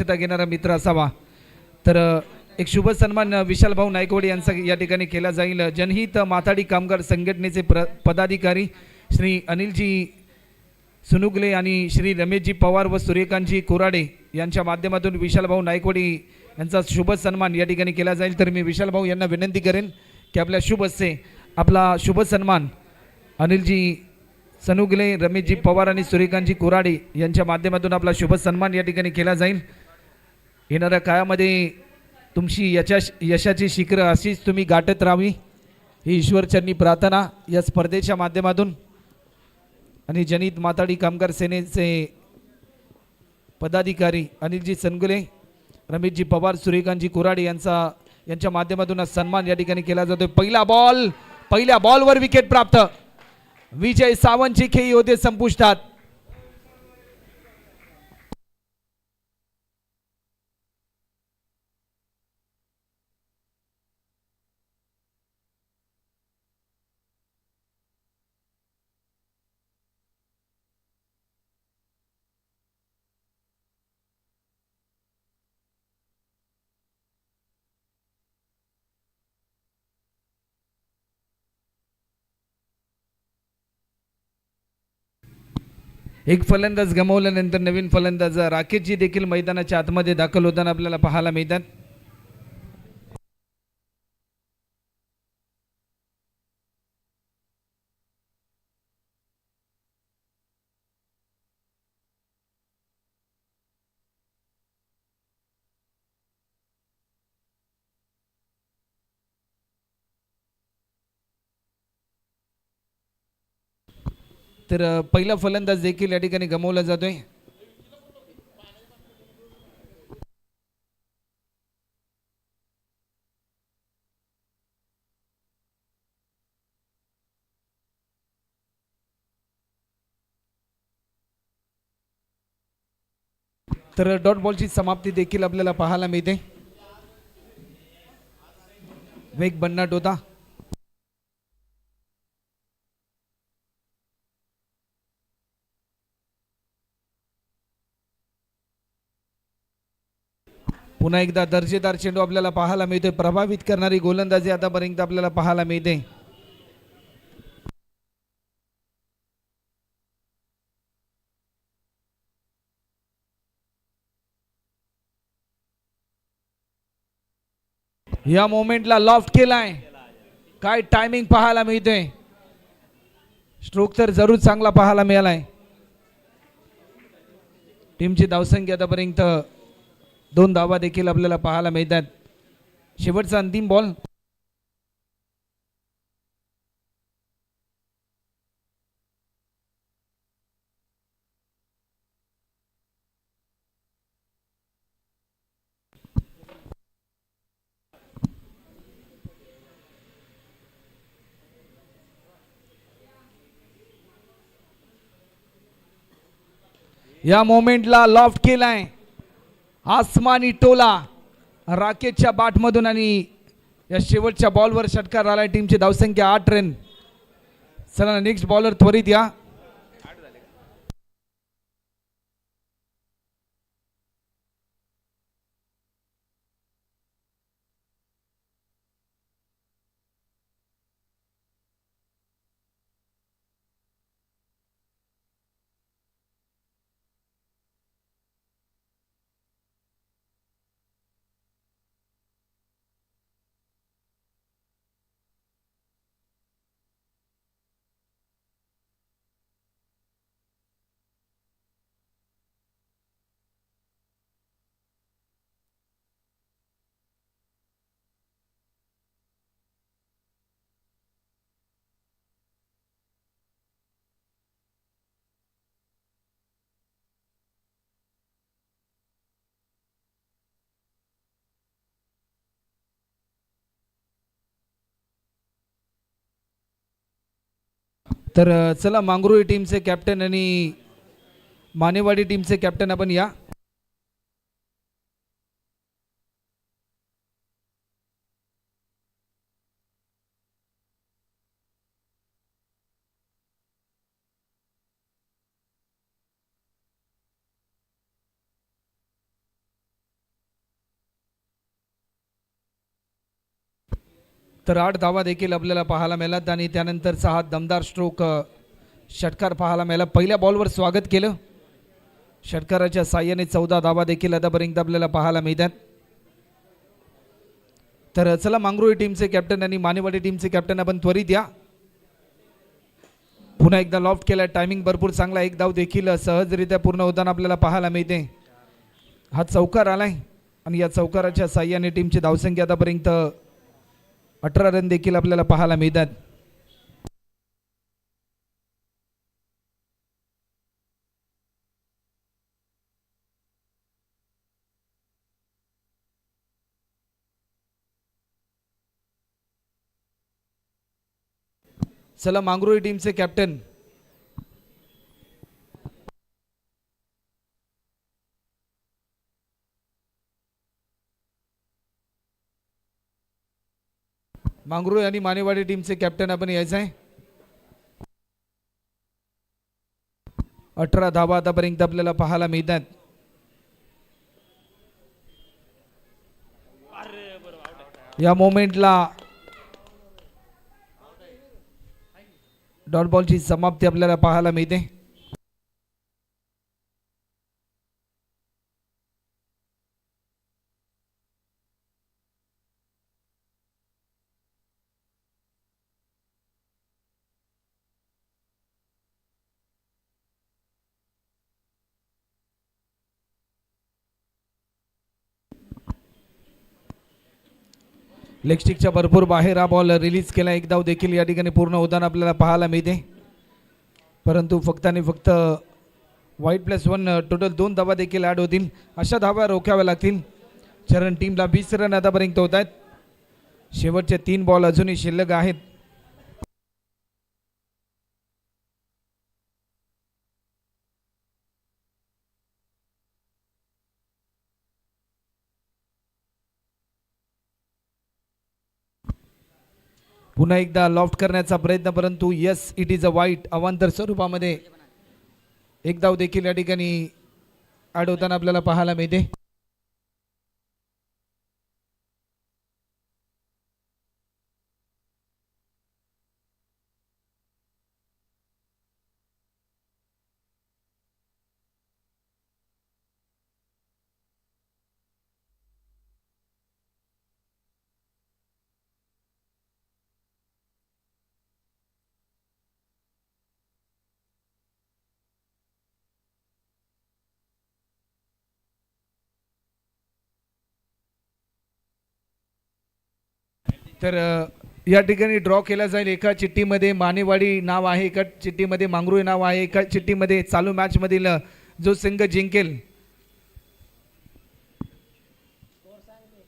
दक्षता घेणारा मित्र असावा. तर एक शुभ सन्मान विशालभाऊ विशाल भाऊ यांचा या ठिकाणी केला जाईल. जनहित माथाडी कामगार संघटनेचे प्र पदाधिकारी श्री अनिलजी सुनुगले आणि श्री रमेशजी पवार व सूर्यकांतजी कोराडे यांच्या माध्यमातून विशालभाऊ नायकवाडी यांचा शुभ सन्मान या ठिकाणी केला जाईल. तर मी विशालभाऊ यांना विनंती करेन की आपल्या शुभ हस्ते आपला शुभ सन्मान अनिलजी सनुगले रमेशजी पवार आणि सूर्यकांतजी कोराडे यांच्या माध्यमातून आपला शुभ सन्मान या ठिकाणी केला जाईल. येणाऱ्या काळामध्ये तुमची यशा यशाची शिखरं अशीच तुम्ही गाठत राहावी. ही ईश्वरचरणी प्रार्थना या स्पर्धेच्या माध्यमातून. आणि जनित माताडी कामगार सेनेचे पदाधिकारी अनिलजी सनगुले रमेशजी पवार सूर्यकांतजी कोराडे यांचा यांच्या माध्यमातून सन्मान या ठिकाणी केला जातोय. पहिला बॉल पहिल्या बॉलवर विकेट प्राप्त. विजय सावंतचे खेळी होते संपुष्टात. एक फलंदाज गमावल्यानंतर नवीन फलंदाज राकेशजी देखील मैदानाच्या आतमध्ये दाखल होताना आपल्याला पाहायला मिळतात. तर पहिला फलंदाज देखील या ठिकाणी गमावला जातोय. तर डॉट बॉलची समाप्ती देखील आपल्याला पाहायला मिळते. वेग बन्नाट होता. पुन्हा एकदा दर्जेदार चेंडू आपल्याला पाहायला मिळतोय प्रभावित करणारी गोलंदाजी आतापर्यंत आपल्याला पाहायला मिळते. या मोमेंटला लॉफ्ट केलाय. काय टायमिंग पाहायला मिळते. स्ट्रोक तर जरूर चांगला पाहायला मिळालाय. टीमची धावसंख्या आतापर्यंत दोन धावा देखील आपल्याला पाहायला मिळतात. शेवटचा अंतिम बॉल या मोमेंटला लॉफ्ट केलाय. आसमानी टोला राकेशच्या बाटमधून आणि या शेवटच्या बॉलवर षटकार आलाय टीमची धावसंख्या आठ रन. चला नेक्स्ट बॉलर त्वरित या. तर चला मांगरुळी टीमचे कॅप्टन आणि मानेवाडी टीमचे कॅप्टन आपण या. तर आठ धावा देखील आपल्याला पाहायला मिळाल्यात आणि त्यानंतरचा हा दमदार स्ट्रोक षटकार पाहायला मिळाला. पहिल्या बॉलवर स्वागत केलं. षटकाराच्या साह्याने चौदा धावा देखील आतापर्यंत आपल्याला पाहायला मिळतात. तर चला मांगरोळी टीमचे कॅप्टन आणि मानेवाडी टीमचे कॅप्टन आपण त्वरित या. पुन्हा एकदा लॉफ्ट केला. टायमिंग भरपूर चांगला. एक धाव देखील सहजरित्या पूर्ण होताना आपल्याला पाहायला मिळते. हा चौकार आलाय. आणि या चौकाराच्या साह्याने टीमची धावसंख्या आतापर्यंत अठरा रन देखील आपल्याला पाहायला मिळतात. चला मांगरोळी टीमचे कॅप्टन मांगरोळी आणि मानेवाडी टीमचे कॅप्टन आपण यायचं आहे. अठरा धावा आतापर्यंत आपल्याला पाहायला मिळतात. या मोमेंटला डॉट बॉलची समाप्ती आपल्याला पाहायला मिळते. लेगस्टिकच्या भरपूर बाहेर हा बॉल रिलीज केला. एक धाव देखील या ठिकाणी पूर्ण उदाहरण आपल्याला पाहायला मिळते. परंतु फक्त आणि फक्त वाईट प्लस वन टोटल दोन धावा देखील ॲड होतील. अशा धावा रोखाव्या लागतील. चरण टीमला वीस रन आतापर्यंत होत आहेत. शेवटचे तीन बॉल अजूनही शिल्लक आहेत. पुन्हा एकदा लॉफ्ट करण्याचा प्रयत्न परंतु यस इट इज अ वाईट अवांतर स्वरूपामध्ये. एकदा देखील या ठिकाणी ॲड आपल्याला पाहायला मिळते. तर या ठिकाणी ड्रॉ केला जाईल. एका चिठ्ठीमध्ये मानेवाडी नाव आहे एका चिठ्ठीमध्ये मांगरुळे नाव आहे एका चिठ्ठीमध्ये चालू मॅचमधील जो संघ जिंकेल.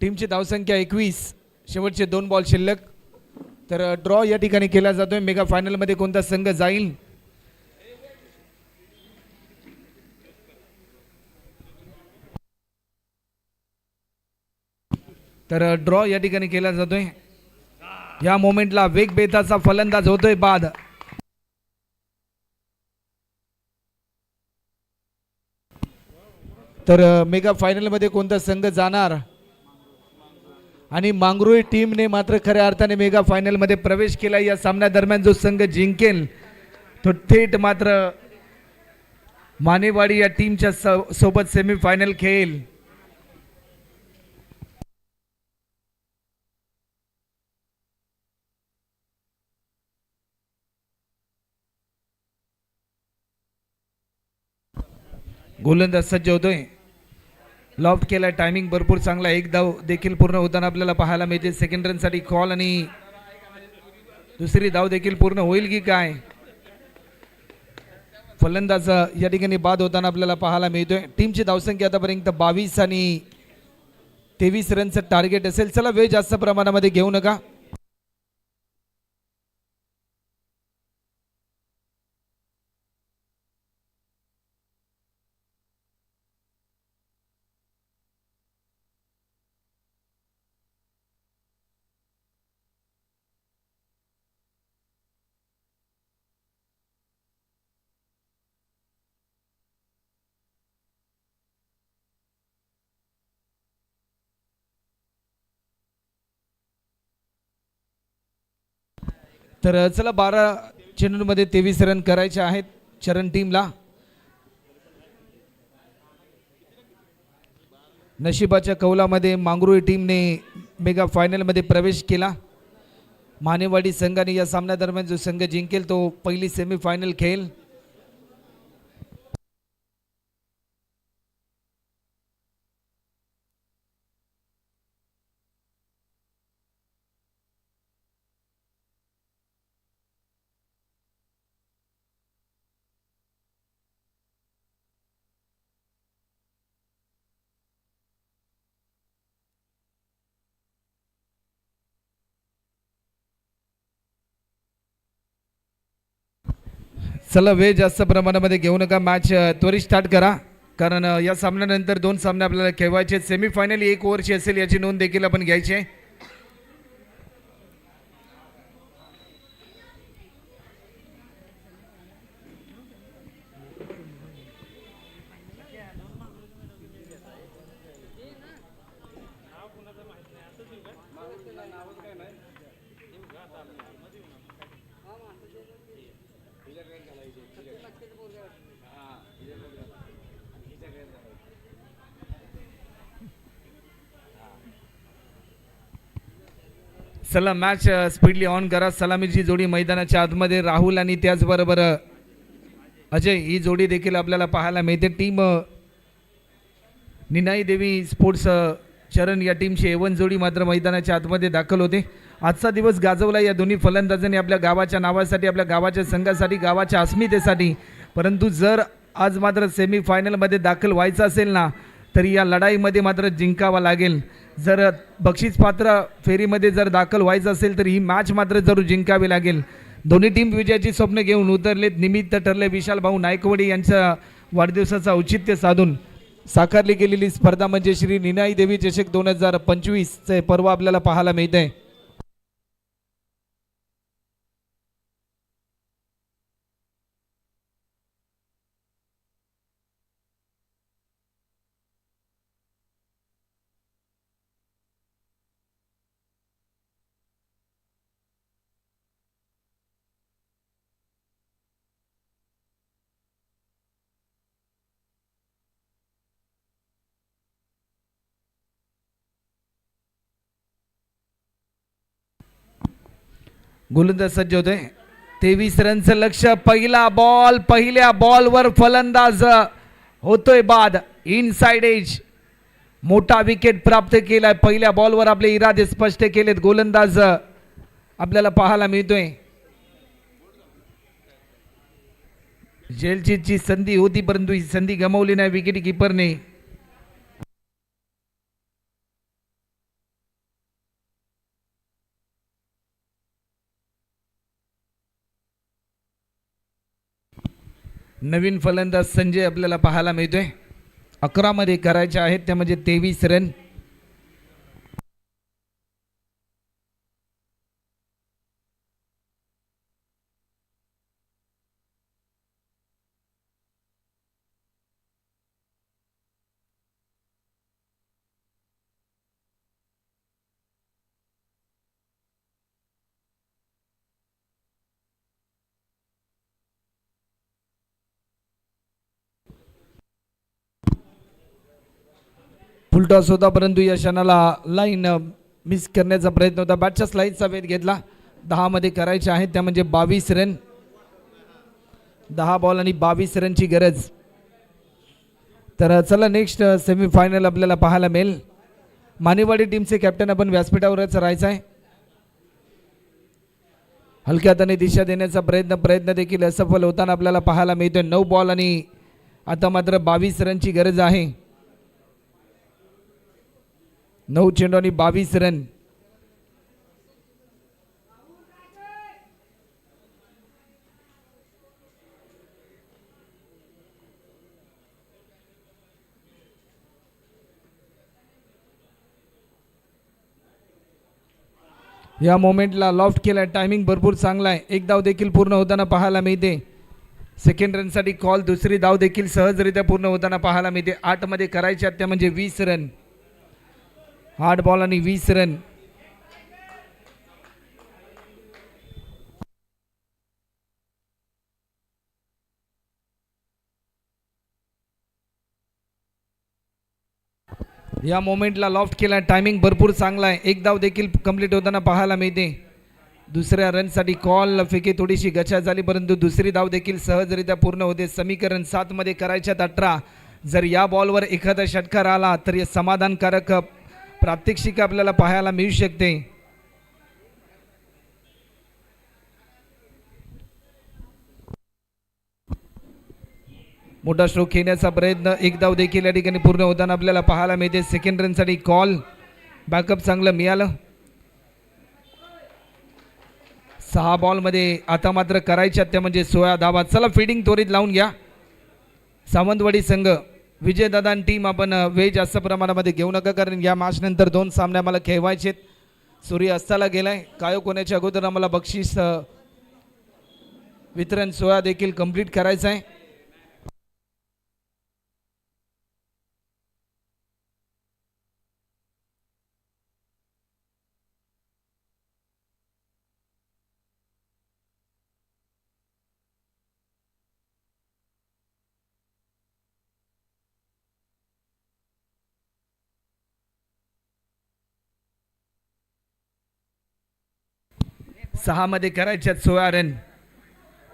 टीमची धावसंख्या एकवीस शेवटचे दोन बॉल शिल्लक. तर ड्रॉ या ठिकाणी केला जातोय. मेगा फायनलमध्ये कोणता संघ जाईल? तर ड्रॉ या ठिकाणी केला जातोय. या मोमेंटला वेग बेताचा फलंदाज होतोय बाद. तर मेगा फायनलमध्ये कोणता संघ जाणार? आणि मांगरुळी टीमने मात्र खऱ्या अर्थाने मेगा फायनलमध्ये प्रवेश केला. या सामन्यादरम्यान जो संघ जिंकेल तो थेट मात्र मानेवाडी या टीमच्या सोबत सेमीफायनल खेळेल. गोलंदाज सज्ज होतोय लॉफ्ट केला टायमिंग भरपूर चांगला एक धाव देखील पूर्ण होताना आपल्याला पाहायला मिळते. सेकंड रनसाठी कॉल आणि दुसरी धाव देखील पूर्ण होईल की काय? फलंदाज या ठिकाणी बाद होताना आपल्याला पाहायला मिळतोय. टीमची धावसंख्या आतापर्यंत बावीस आणि तेवीस रनचं टार्गेट असेल. चला वेळ जास्त प्रमाणामध्ये घेऊ नका. तर चला बारा चेंडूंमध्ये तेवीस रन करायचे आहेत चरण टीमला. नशिबाच्या कौलामध्ये मांगरुळी टीमने मेगा फायनलमध्ये प्रवेश केला. मानेवाडी संघाने या सामन्यादरम्यान जो संघ जिंकेल तो पहिली सेमीफायनल खेळेल. चला वेळ जास्त प्रमाणामध्ये घेऊ नका. मॅच त्वरित स्टार्ट करा. कारण या सामन्यानंतर दोन सामने आपल्याला खेळवायचे सेमीफायनल एक ओव्हरची असेल याची नोंद देखील आपण घ्यायची आहे. चला मॅच स्पीडली ऑन करा. सलामीची जोडी मैदानाच्या आतमध्ये राहुल आणि त्याचबरोबर अजय ही जोडी देखील आपल्याला पाहायला मिळते. टीम निनाई देवी स्पोर्ट्स चरण या टीमची एवन जोडी मात्र मैदानाच्या आतमध्ये दाखल होते. आजचा दिवस गाजवला या दोन्ही फलंदाजांनी आपल्या गावाच्या नावासाठी आपल्या गावाच्या संघासाठी गावाच्या अस्मितेसाठी. परंतु जर आज मात्र सेमीफायनलमध्ये दाखल व्हायचं असेल ना तरी या लढाईमध्ये मात्र जिंकावा लागेल. जर बक्षीसपात्र फेरीमध्ये जर दाखल व्हायचं असेल तर ही मॅच मात्र जरूर जिंकावी लागेल. दोन्ही टीम विजयाची स्वप्न घेऊन उतरलेत. निमित्त ठरले विशाल भाऊ नायकवडी यांच्या वाढदिवसाचं औचित्य साधून साकारली गेलेली स्पर्धा म्हणजे श्री निनाई देवी चषक दोन हजार पंचवीसचे पर्व आपल्याला पाहायला मिळत आहे गोलंदाज सज्ज होते तेवीस रनचं लक्ष पहिला बॉल पहिल्या बॉलवर फलंदाज होतोय बाद. इनसाइड एज मोठा विकेट प्राप्त केलाय. पहिल्या बॉलवर आपले इरादे स्पष्ट केलेत. गोलंदाज आपल्याला पाहायला मिळतोय. जेलची संधी होती परंतु ही संधी गमावली नाही. विकेट किपरने नवीन फलंदाज संजय आपल्याला पाहायला मिळतोय. अकरामध्ये करायचे आहेत त्या म्हणजे तेवीस रन. फुलटॉस होता परंतु या क्षणाला लाईन मिस करण्याचा प्रयत्न होता. बॅटच्या स्लाईडचा वेध घेतला. दहामध्ये करायचे आहेत. त्या म्हणजे बावीस रन दहा बॉल आणि बावीस रनची गरज. तर चला नेक्स्ट सेमीफायनल आपल्याला पाहायला मिळेल. मानेवाडी टीमचे कॅप्टन आपण व्यासपीठावरच राहायचं आहे. हलक्या हाताने दिशा देण्याचा प्रयत्न प्रयत्न देखील असफल होताना आपल्याला पाहायला मिळतोय. नऊ बॉल आणि आता मात्र बावीस रनची गरज आहे. नऊ चेंडू आणि बावीस रन. या मोमेंटला लॉफ्ट केला टायमिंग भरपूर चांगला आहे. एक धाव देखील पूर्ण होताना पाहायला मिळते. सेकंड रनसाठी कॉल दुसरी धाव देखील सहजरित्या पूर्ण होताना पाहायला मिळते. आठमध्ये करायच्या त्या म्हणजे वीस रन. हार्ड बॉल आणि वीस रन या मोमेंटला लॉफ्ट केला. टायमिंग भरपूर चांगला आहे. एक धाव देखील कंप्लीट होताना पाहायला मिळते. दुसऱ्या रनसाठी कॉल फेकी थोडीशी गचा झाली परंतु दुसरी धाव देखील सहजरित्या पूर्ण होते. समीकरण सातमध्ये करायच्यात अठरा. जर या बॉलवर एखादा षटकार आला तर समाधानकारक प्रात्यक्षिक आपल्याला पाहायला मिळू शकते. मोठा स्ट्रोक खेळण्याचा प्रयत्न एक धाव देखील या ठिकाणी पूर्ण होताना आपल्याला पाहायला मिळते. सेकंड रनसाठी कॉल बॅकअप चांगलं मिळालं. सहा बॉलमध्ये आता मात्र करायच्या त्या म्हणजे सोळा धावा. चला फिडिंग त्वरित लावून घ्या. सावंतवाडी संघ विजयदादा आणि टीम आपण वेळ जास्त प्रमाणामध्ये घेऊ नका कारण या मॅचनंतर दोन सामने आम्हाला खेळवायचे सूर्य अस्ताला गेलाय. कायो कोण्याच्या अगोदर आम्हाला बक्षीस वितरण सोहळा देखील कंप्लीट करायचा आहे. सहामध्ये करायच्यात सोळा रन.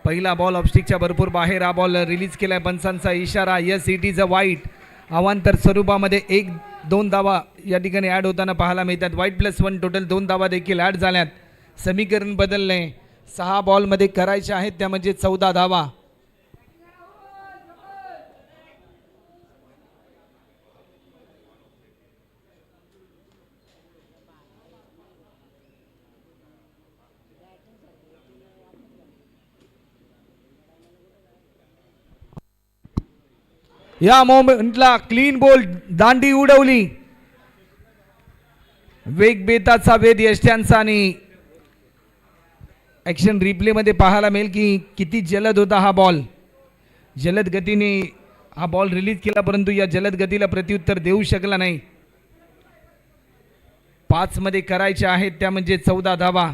पहिला बॉल ऑपस्टिकच्या भरपूर बाहेर हा बॉल रिलीज केलाय पंचांचा इशारा. यस इट इज अ वाईट अवांतर स्वरूपामध्ये एक दोन धावा या ठिकाणी ॲड होताना पाहायला मिळतात. वाईट प्लस वन टोटल दोन धावा देखील ॲड झाल्यात. समीकरण बदलणे सहा बॉलमध्ये करायच्या आहेत त्या म्हणजे चौदा धावा. या मोमेंटला क्लीन बोल दांडी उडवली. वेग बेताचा वेद यष्ट्यांचा आणि ॲक्शन रिप्लेमध्ये पाहायला मिळेल की किती जलद होता हा बॉल जलद गतीने हा बॉल रिलीज केला परंतु या जलद गतीला प्रत्युत्तर देऊ शकला नाही. पाचमध्ये करायच्या आहेत त्या म्हणजे चौदा धावा.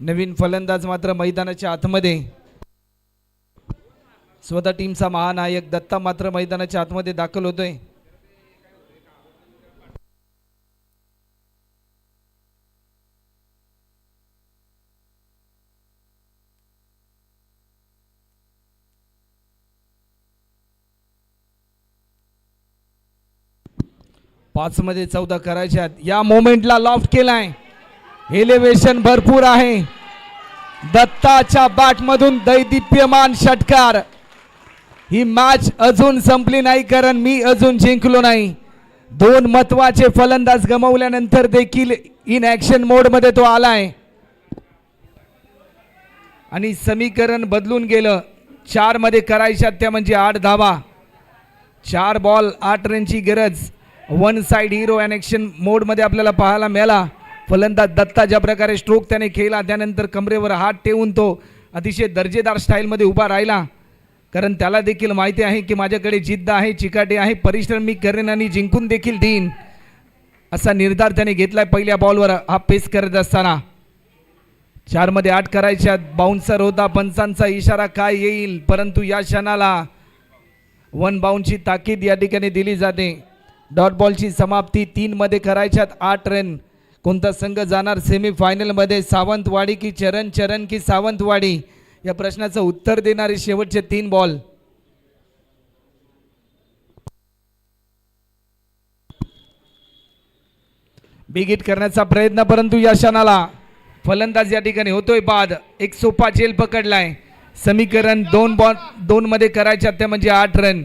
नवीन फलंदाज मात्र मैदानाच्या आतमध्ये. स्वतः टीमचा महानायक दत्ता मात्र मैदानाच्या आतमध्ये दाखल होतोय. पाच मध्ये चौदा करायच्यात या मोमेंटला लॉफ्ट केलाय. एलिव्हेशन भरपूर आहे. दत्ताच्या बॅटमधून दैदिप्यमान षटकार. ही मॅच अजून संपली नाही कारण मी अजून जिंकलो नाही. दोन महत्त्वाचे फलंदाज गमावल्यानंतर देखील इन ॲक्शन मोडमध्ये तो आलाय. आणि समीकरण बदलून गेलं. चारमध्ये करायच्या त्या म्हणजे आठ धावा. चार बॉल आठ रनची गरज. One side hero and action मोडमध्ये आपल्याला पाहायला मिळाला. फलंदाज दत्ता ज्या प्रकारे स्ट्रोक त्याने खेळला त्यानंतर कमरेवर हात ठेवून तो अतिशय दर्जेदार स्टाईलमध्ये उभा राहिला. कारण त्याला देखील माहिती आहे की माझ्याकडे जिद्द आहे चिकाटी आहे परिश्रम मी करेन आणि जिंकून देखील देईन असा निर्धार त्याने घेतलाय पहिल्या बॉलवर हा पेस करत असताना. चारमध्ये आठ करायच्या बाउन्सर होता पंचांचा इशारा काय येईल परंतु या क्षणाला वन बाउनची ताकीद या ठिकाणी दिली जाते. डॉट बॉलची समाप्ती तीनमध्ये करायच्यात आठ रन कोणता संघ जाणार सेमीफायनलमध्ये सावंतवाडी की चरण चरण की सावंतवाडी? या प्रश्नाचं उत्तर देणारे शेवटचे तीन बॉल बिगिट करण्याचा प्रयत्न परंतु या क्षणाला फलंदाज या ठिकाणी होतोय बाद. एक सोपा जेल पकडलाय. समीकरण दोन बॉल दोन मध्ये करायच्या त्या म्हणजे आठ रन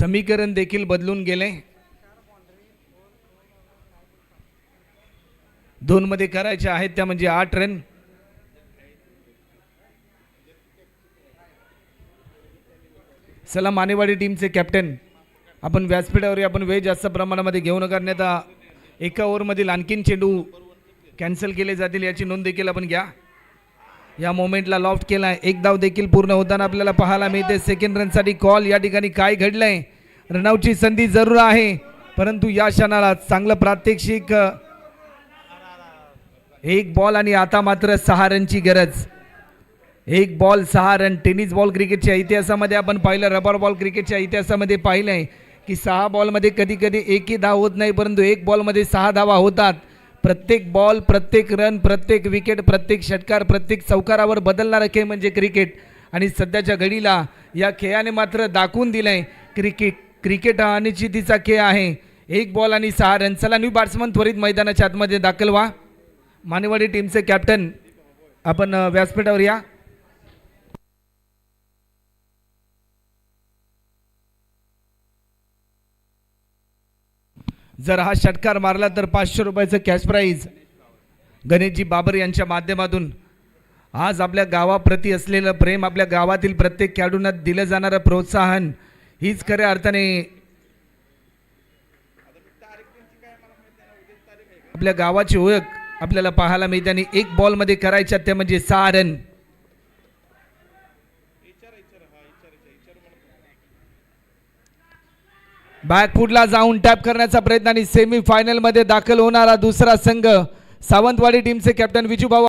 समीकरण देखील बदलून गेले. दोन मध्ये करायच्या आहेत त्या म्हणजे आठ रन. चला मानेवाडी टीमचे कॅप्टन. आपण व्यासपीठावर आपण वेळ जास्त प्रमाणामध्ये घेऊ नका अन्यथा एका ओव्हरमधील आणखीन चेंडू कॅन्सल केले जातील याची नोंद देखील आपण घ्या. या मोमेंटला लॉफ्ट केला एक धाव देखील पूर्ण होताना आपल्याला पाहायला मिळते. सेकंड रनसाठी कॉल या ठिकाणी काय घडलंय? रनआउटची संधी जरूर आहे. परंतु या क्षणाला चांगलं प्रात्यक्षिक एक बॉल आणि आता मात्र सहा रनची गरज. एक बॉल सहा रन. टेनिस बॉल क्रिकेटच्या इतिहासामध्ये आपण पाहिलं रबर बॉल क्रिकेटच्या इतिहासामध्ये पाहिलं आहे की सहा बॉलमध्ये कधी कधी एकही धाव होत नाही परंतु एक बॉलमध्ये सहा धावा होतात. प्रत्येक बॉल प्रत्येक रन प्रत्येक विकेट प्रत्येक षटकार प्रत्येक चौकारावर बदलणारा खेळ म्हणजे क्रिकेट आणि सध्याच्या घडीला या खेळाने मात्र दाखवून दिलंय क्रिकेट क्रिकेट हा अनिश्चितीचा खेळ आहे. एक बॉल आणि सहा रन चला न्यू बॅट्समन त्वरित मैदानाच्या आतमध्ये दाखल व्हा. मानेवाडी टीमचे कॅप्टन आपण व्यासपीठावर या. जर हा षटकार मारला तर पाचशे रुपयाचं कॅश प्राईज गणेशजी बाबर यांच्या माध्यमातून. आज आपल्या गावाप्रती असलेलं प्रेम आपल्या गावातील प्रत्येक खेळाडूंना दिलं जाणारं प्रोत्साहन हीच खऱ्या अर्थाने आपल्या गावाची ओळख आपल्याला पाहायला मिळते आणि एक बॉलमध्ये करायच्या त्या म्हणजे सहा रन बॅकफूटला जाऊन टॅप करण्याचा प्रयत्न आणि सेमी दाखल होणारा दुसरा संघ सावंतवाडी टीमचे कॅप्टन विजूभाऊ